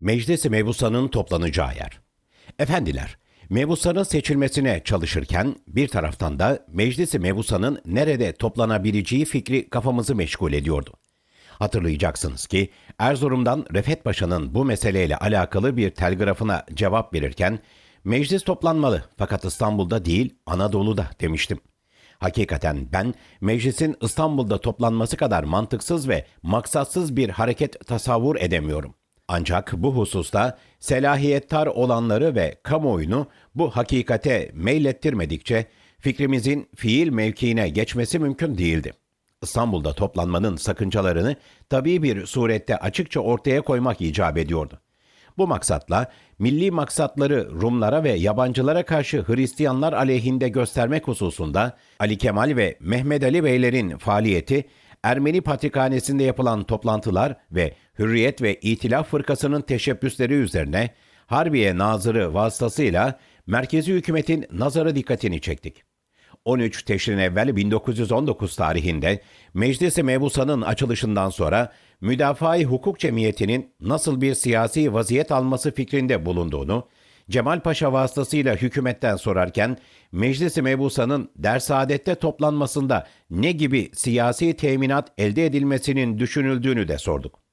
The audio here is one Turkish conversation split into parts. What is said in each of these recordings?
Meclis-i Mebusan'ın toplanacağı yer. Efendiler, Mebusan'ın seçilmesine çalışırken bir taraftan da Meclis-i Mebusan'ın nerede toplanabileceği fikri kafamızı meşgul ediyordu. Hatırlayacaksınız ki Erzurum'dan Refet Paşa'nın bu meseleyle alakalı bir telgrafına cevap verirken meclis toplanmalı fakat İstanbul'da değil Anadolu'da demiştim. Hakikaten ben meclisin İstanbul'da toplanması kadar mantıksız ve maksatsız bir hareket tasavvur edemiyorum. Ancak bu hususta selahiyettar olanları ve kamuoyunu bu hakikate meylettirmedikçe fikrimizin fiil mevkiine geçmesi mümkün değildi. İstanbul'da toplanmanın sakıncalarını tabii bir surette açıkça ortaya koymak icap ediyordu. Bu maksatla milli maksatları Rumlara ve yabancılara karşı Hristiyanlar aleyhinde göstermek hususunda Ali Kemal ve Mehmet Ali Beylerin faaliyeti, Ermeni Patrikhanesi'nde yapılan toplantılar ve Hürriyet ve İtilaf Fırkası'nın teşebbüsleri üzerine Harbiye Nazırı vasıtasıyla merkezi hükümetin nazarı dikkatini çektik. 13 Teşrin evvel 1919 tarihinde Meclis-i Mebusa'nın açılışından sonra Müdafaa-i Hukuk Cemiyeti'nin nasıl bir siyasi vaziyet alması fikrinde bulunduğunu, Cemal Paşa vasıtasıyla hükümetten sorarken Meclis-i Mebusa'nın dersadette toplanmasında ne gibi siyasi teminat elde edilmesinin düşünüldüğünü de sorduk.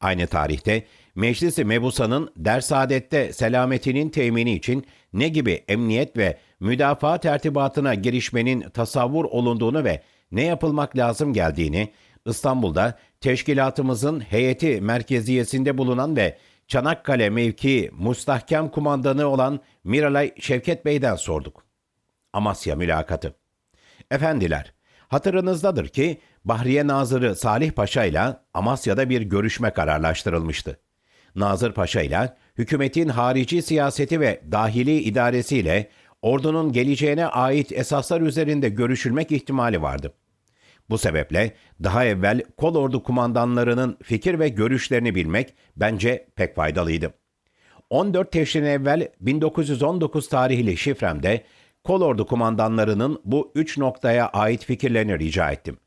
Aynı tarihte Meclis-i Mebusa'nın dersadette selametinin temini için ne gibi emniyet ve müdafaa tertibatına girişmenin tasavvur olunduğunu ve ne yapılmak lazım geldiğini, İstanbul'da teşkilatımızın heyeti merkeziyesinde bulunan ve Çanakkale mevki mustahkem kumandanı olan Miralay Şevket Bey'den sorduk. Amasya mülakatı. Efendiler, hatırınızdadır ki Bahriye Nazırı Salih Paşa ile Amasya'da bir görüşme kararlaştırılmıştı. Nazır Paşa ile hükümetin harici siyaseti ve dahili idaresiyle ordunun geleceğine ait esaslar üzerinde görüşülmek ihtimali vardı. Bu sebeple daha evvel kol ordu kumandanlarının fikir ve görüşlerini bilmek bence pek faydalıydı. 14 Teşrin evvel 1919 tarihli şifremde kol ordu kumandanlarının bu üç noktaya ait fikirlerini rica ettim.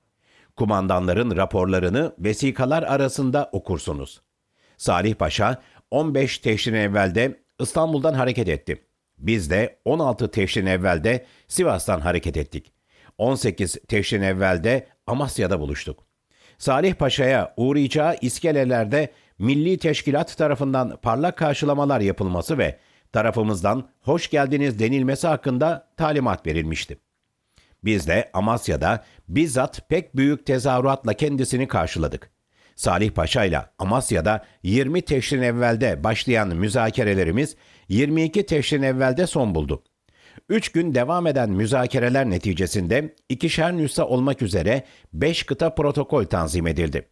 Kumandanların raporlarını vesikalar arasında okursunuz. Salih Paşa 15 Teşrin evvelde İstanbul'dan hareket etti. Biz de 16 Teşrin evvelde Sivas'tan hareket ettik. 18 Teşrin evvelde Amasya'da buluştuk. Salih Paşa'ya uğrayacağı iskelelerde Milli Teşkilat tarafından parlak karşılamalar yapılması ve tarafımızdan hoş geldiniz denilmesi hakkında talimat verilmişti. Biz de Amasya'da bizzat pek büyük tezahüratla kendisini karşıladık. Salih Paşa ile Amasya'da 20 teşrin evvelde başlayan müzakerelerimiz 22 teşrin evvelde son buldu. Üç gün devam eden müzakereler neticesinde ikişer nüsha olmak üzere 5 kıta protokol tanzim edildi.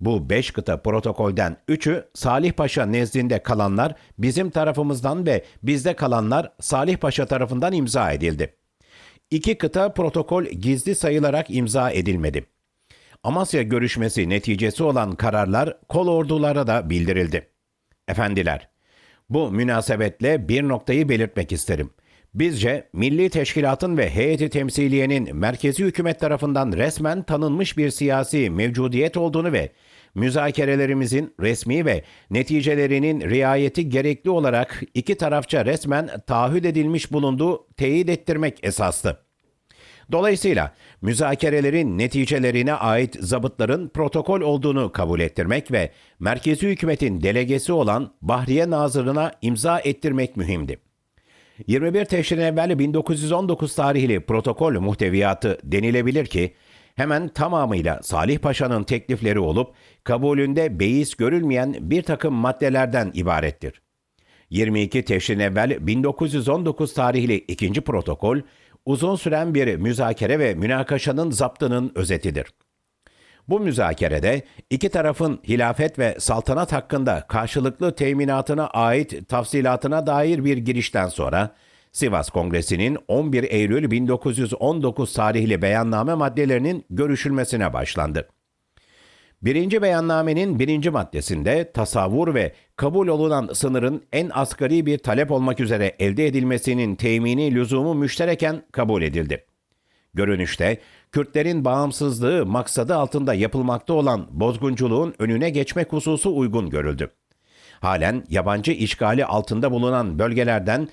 Bu 5 kıta protokolden 3'ü Salih Paşa nezdinde kalanlar bizim tarafımızdan ve bizde kalanlar Salih Paşa tarafından imza edildi. İki kıta protokol gizli sayılarak imza edilmedi. Amasya görüşmesi neticesi olan kararlar kol ordulara da bildirildi. Efendiler, bu münasebetle bir noktayı belirtmek isterim. Bizce Milli Teşkilatın ve Heyeti Temsiliyenin merkezi hükümet tarafından resmen tanınmış bir siyasi mevcudiyet olduğunu ve müzakerelerimizin resmi ve neticelerinin riayeti gerekli olarak iki tarafça resmen taahhüt edilmiş bulunduğu teyit ettirmek esastı. Dolayısıyla müzakerelerin neticelerine ait zabıtların protokol olduğunu kabul ettirmek ve merkezi hükümetin delegesi olan Bahriye Nazırı'na imza ettirmek mühimdi. 21 Teşrin evvel 1919 tarihli protokol muhteviyatı denilebilir ki hemen tamamıyla Salih Paşa'nın teklifleri olup kabulünde beis görülmeyen bir takım maddelerden ibarettir. 22 Teşrin evvel 1919 tarihli ikinci protokol uzun süren bir müzakere ve münakaşanın zaptının özetidir. Bu müzakerede iki tarafın hilafet ve saltanat hakkında karşılıklı teminatına ait tafsilatına dair bir girişten sonra Sivas Kongresi'nin 11 Eylül 1919 tarihli beyanname maddelerinin görüşülmesine başlandı. Birinci beyannamenin birinci maddesinde tasavvur ve kabul olunan sınırın en asgari bir talep olmak üzere elde edilmesinin temini lüzumu müştereken kabul edildi. Görünüşte Kürtlerin bağımsızlığı maksadı altında yapılmakta olan bozgunculuğun önüne geçmek hususu uygun görüldü. halen yabancı işgali altında bulunan bölgelerden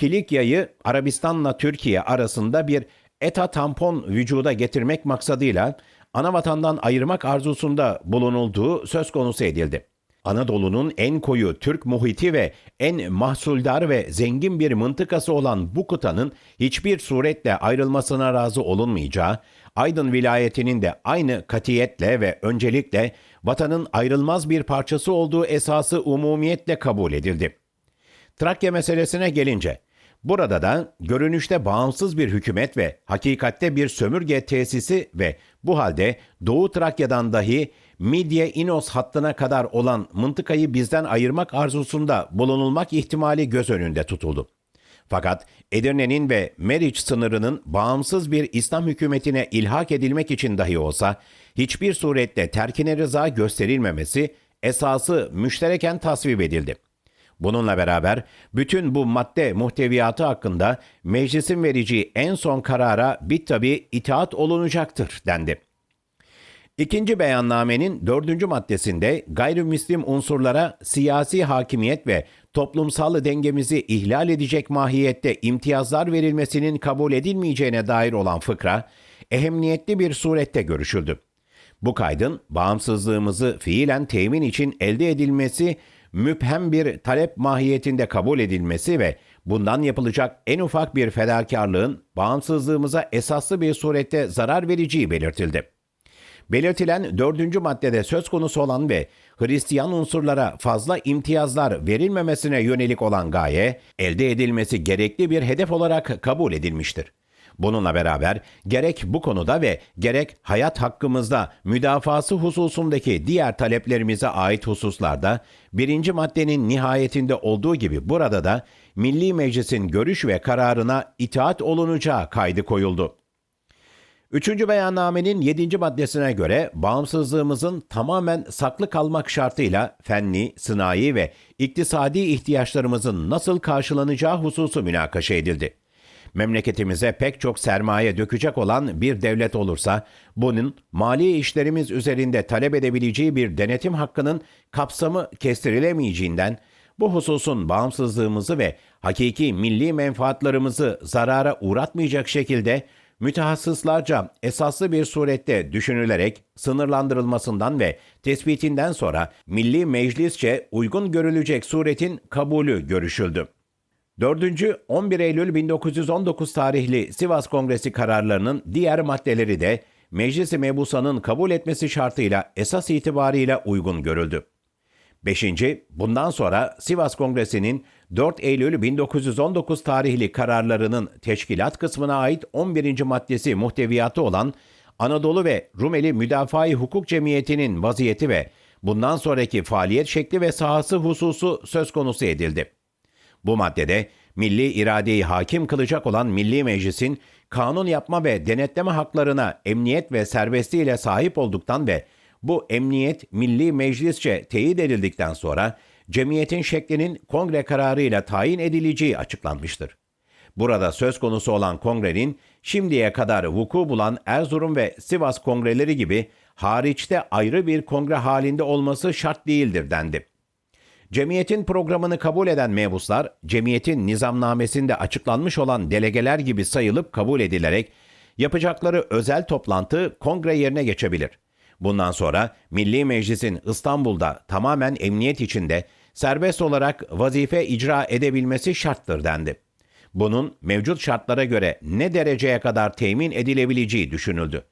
Kilikya'yı Arabistan'la Türkiye arasında bir ETA tampon vücuda getirmek maksadıyla ana vatandan ayırmak arzusunda bulunulduğu söz konusu edildi. Anadolu'nun en koyu Türk muhiti ve en mahsuldar ve zengin bir mıntıkası olan bu kıtanın hiçbir suretle ayrılmasına razı olunmayacağı, Aydın vilayetinin de aynı katiyetle ve öncelikle vatanın ayrılmaz bir parçası olduğu esası umumiyetle kabul edildi. Trakya meselesine gelince, burada da görünüşte bağımsız bir hükümet ve hakikatte bir sömürge tesisi ve bu halde Doğu Trakya'dan dahi Midye Inos hattına kadar olan mıntıkayı bizden ayırmak arzusunda bulunulmak ihtimali göz önünde tutuldu. Fakat Edirne'nin ve Meriç sınırının bağımsız bir İslam hükümetine ilhak edilmek için dahi olsa hiçbir surette terkine rıza gösterilmemesi esası müştereken tasvip edildi. Bununla beraber bütün bu madde muhteviyatı hakkında meclisin vereceği en son karara bit tabi itaat olunacaktır dendi. İkinci beyannamenin dördüncü maddesinde gayrimüslim unsurlara siyasi hakimiyet ve toplumsal dengemizi ihlal edecek mahiyette imtiyazlar verilmesinin kabul edilmeyeceğine dair olan fıkra, ehemmiyetli bir surette görüşüldü. Bu kaydın bağımsızlığımızı fiilen temin için elde edilmesi, müphem bir talep mahiyetinde kabul edilmesi ve bundan yapılacak en ufak bir fedakarlığın bağımsızlığımıza esaslı bir surette zarar vereceği belirtildi. Belirtilen dördüncü maddede söz konusu olan ve Hristiyan unsurlara fazla imtiyazlar verilmemesine yönelik olan gaye, elde edilmesi gerekli bir hedef olarak kabul edilmiştir. Bununla beraber gerek bu konuda ve gerek hayat hakkımızda müdafası hususundaki diğer taleplerimize ait hususlarda birinci maddenin nihayetinde olduğu gibi burada da Milli Meclis'in görüş ve kararına itaat olunacağı kaydı koyuldu. Üçüncü beyannamenin yedinci maddesine göre bağımsızlığımızın tamamen saklı kalmak şartıyla fenni, sınai ve iktisadi ihtiyaçlarımızın nasıl karşılanacağı hususu münakaşa edildi. Memleketimize pek çok sermaye dökecek olan bir devlet olursa, bunun mali işlerimiz üzerinde talep edebileceği bir denetim hakkının kapsamı kestirilemeyeceğinden, bu hususun bağımsızlığımızı ve hakiki milli menfaatlarımızı zarara uğratmayacak şekilde mütehassıslarca esaslı bir surette düşünülerek sınırlandırılmasından ve tespitinden sonra Milli Meclisçe uygun görülecek suretin kabulü görüşüldü. 4. 11 Eylül 1919 tarihli Sivas Kongresi kararlarının diğer maddeleri de Meclis-i Mebusa'nın kabul etmesi şartıyla esas itibarıyla uygun görüldü. 5. Bundan sonra Sivas Kongresi'nin 4 Eylül 1919 tarihli kararlarının teşkilat kısmına ait 11. maddesi muhteviyatı olan Anadolu ve Rumeli Müdafaa-i Hukuk Cemiyeti'nin vaziyeti ve bundan sonraki faaliyet şekli ve sahası hususu söz konusu edildi. Bu maddede milli iradeyi hakim kılacak olan Milli Meclis'in kanun yapma ve denetleme haklarına emniyet ve serbestliğiyle sahip olduktan ve bu emniyet Milli Meclisçe teyit edildikten sonra cemiyetin şeklinin kongre kararıyla tayin edileceği açıklanmıştır. Burada söz konusu olan kongrenin şimdiye kadar vuku bulan Erzurum ve Sivas kongreleri gibi hariçte ayrı bir kongre halinde olması şart değildir dendi. Cemiyetin programını kabul eden mebuslar, cemiyetin nizamnamesinde açıklanmış olan delegeler gibi sayılıp kabul edilerek yapacakları özel toplantı kongre yerine geçebilir. Bundan sonra Milli Meclis'in İstanbul'da tamamen emniyet içinde serbest olarak vazife icra edebilmesi şarttır dendi. Bunun mevcut şartlara göre ne dereceye kadar temin edilebileceği düşünüldü.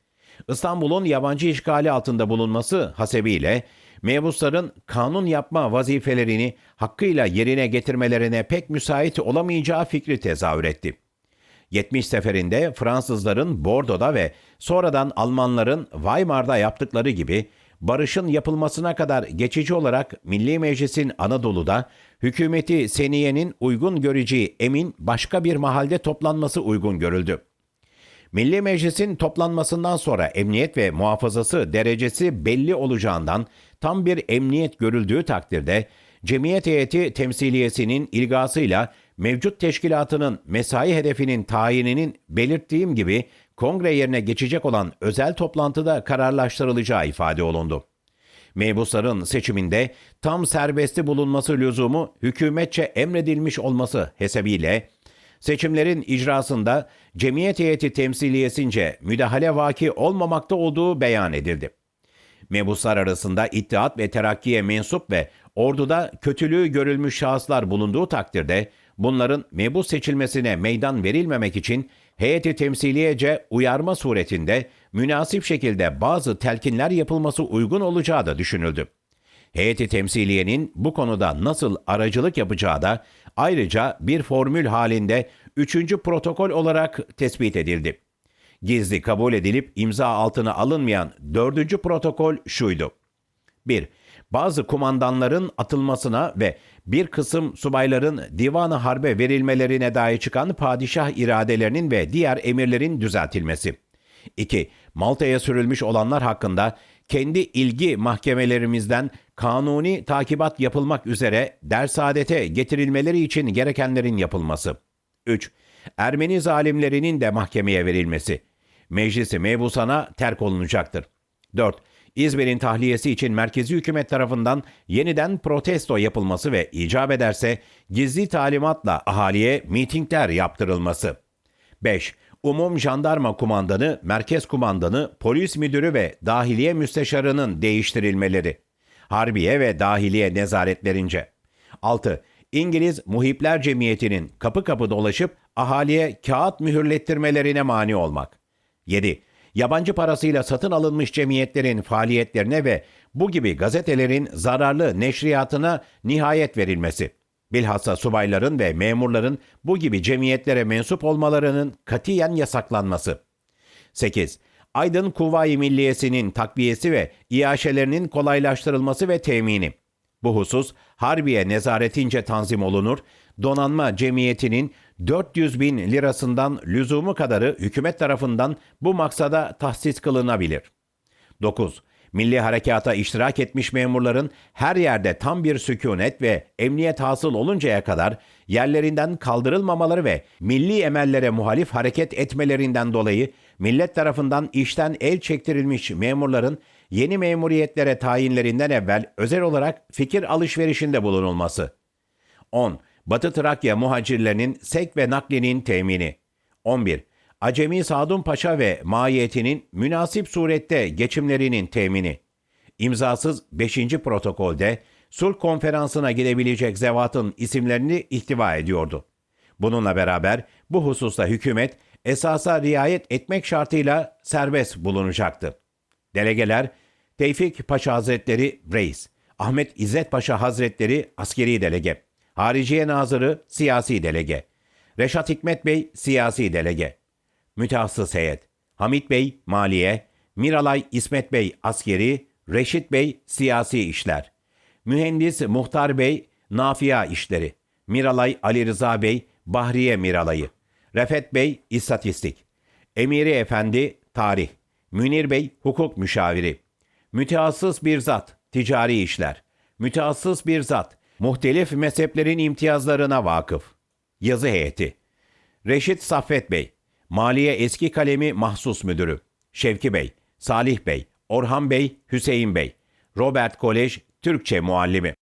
İstanbul'un yabancı işgali altında bulunması hasebiyle mebusların kanun yapma vazifelerini hakkıyla yerine getirmelerine pek müsait olamayacağı fikri tezahür etti. 70 seferinde Fransızların Bordo'da ve sonradan Almanların Weimar'da yaptıkları gibi barışın yapılmasına kadar geçici olarak Milli Meclis'in Anadolu'da hükümeti seniyenin uygun göreceği emin başka bir mahalde toplanması uygun görüldü. Milli Meclis'in toplanmasından sonra emniyet ve muhafazası derecesi belli olacağından tam bir emniyet görüldüğü takdirde cemiyet heyeti temsiliyesinin ilgasıyla mevcut teşkilatının mesai hedefinin tayininin belirttiğim gibi kongre yerine geçecek olan özel toplantıda kararlaştırılacağı ifade olundu. Mebusların seçiminde tam serbesti bulunması lüzumu hükümetçe emredilmiş olması hesebiyle seçimlerin icrasında cemiyet heyeti temsiliyesince müdahale vaki olmamakta olduğu beyan edildi. Mebuslar arasında İttihat ve Terakki'ye mensup ve orduda kötülüğü görülmüş şahıslar bulunduğu takdirde bunların mebus seçilmesine meydan verilmemek için heyeti temsiliyece uyarma suretinde münasip şekilde bazı telkinler yapılması uygun olacağı da düşünüldü. Heyeti temsiliyenin bu konuda nasıl aracılık yapacağı da ayrıca bir formül halinde üçüncü protokol olarak tespit edildi. Gizli kabul edilip imza altına alınmayan dördüncü protokol şuydu. 1. Bazı kumandanların atılmasına ve bir kısım subayların divanı harbe verilmelerine dair çıkan padişah iradelerinin ve diğer emirlerin düzeltilmesi. 2. Malta'ya sürülmüş olanlar hakkında kendi ilgi mahkemelerimizden kanuni takibat yapılmak üzere dersadete getirilmeleri için gerekenlerin yapılması. 3. Ermeni zalimlerinin de mahkemeye verilmesi. Meclisi mebusana terk olunacaktır. 4. İzmir'in tahliyesi için merkezi hükümet tarafından yeniden protesto yapılması ve icap ederse gizli talimatla ahaliye mitingler yaptırılması. 5. Umum Jandarma Kumandanı, Merkez Kumandanı, Polis Müdürü ve Dahiliye Müsteşarı'nın değiştirilmeleri. Harbiye ve Dahiliye nezaretlerince. 6. İngiliz Muhipler Cemiyeti'nin kapı kapı dolaşıp ahaliye kağıt mühürlettirmelerine mani olmak. 7. Yabancı parasıyla satın alınmış cemiyetlerin faaliyetlerine ve bu gibi gazetelerin zararlı neşriyatına nihayet verilmesi. Bilhassa subayların ve memurların bu gibi cemiyetlere mensup olmalarının katiyen yasaklanması. 8. Aydın Kuvayi Milliyesi'nin takviyesi ve iaşelerinin kolaylaştırılması ve temini. Bu husus Harbiye nezaretince tanzim olunur, donanma cemiyetinin 400 bin lirasından lüzumu kadarı hükümet tarafından bu maksada tahsis kılınabilir. 9. Milli harekata iştirak etmiş memurların her yerde tam bir sükunet ve emniyet hasıl oluncaya kadar yerlerinden kaldırılmamaları ve milli emellere muhalif hareket etmelerinden dolayı millet tarafından işten el çektirilmiş memurların yeni memuriyetlere tayinlerinden evvel özel olarak fikir alışverişinde bulunulması. 10. Batı Trakya muhacirlerinin sek ve naklinin temini. 11. Acemi Sadun Paşa ve maiyetinin münasip surette geçimlerinin temini. İmzasız 5. protokolde sulh konferansına gidebilecek zevatın isimlerini ihtiva ediyordu. Bununla beraber bu hususta hükümet esasa riayet etmek şartıyla serbest bulunacaktı. Delegeler Tevfik Paşa Hazretleri Reis, Ahmet İzzet Paşa Hazretleri askeri delege, Hariciye Nazırı siyasi delege, Reşat Hikmet Bey siyasi delege, Mütehassıs heyet, Hamit Bey maliye, Miralay İsmet Bey askeri, Reşit Bey siyasi işler, Mühendis Muhtar Bey nafiya işleri, Miralay Ali Rıza Bey Bahriye Miralayı, Refet Bey istatistik, Emiri Efendi tarih, Münir Bey hukuk müşaviri, mütehassıs bir zat ticari işler, mütehassıs bir zat muhtelif mezheplerin imtiyazlarına vakıf, yazı heyeti, Reşit Saffet Bey, Maliye Eski Kalemi Mahsus Müdürü, Şevki Bey, Salih Bey, Orhan Bey, Hüseyin Bey, Robert Kolej Türkçe Muallimi.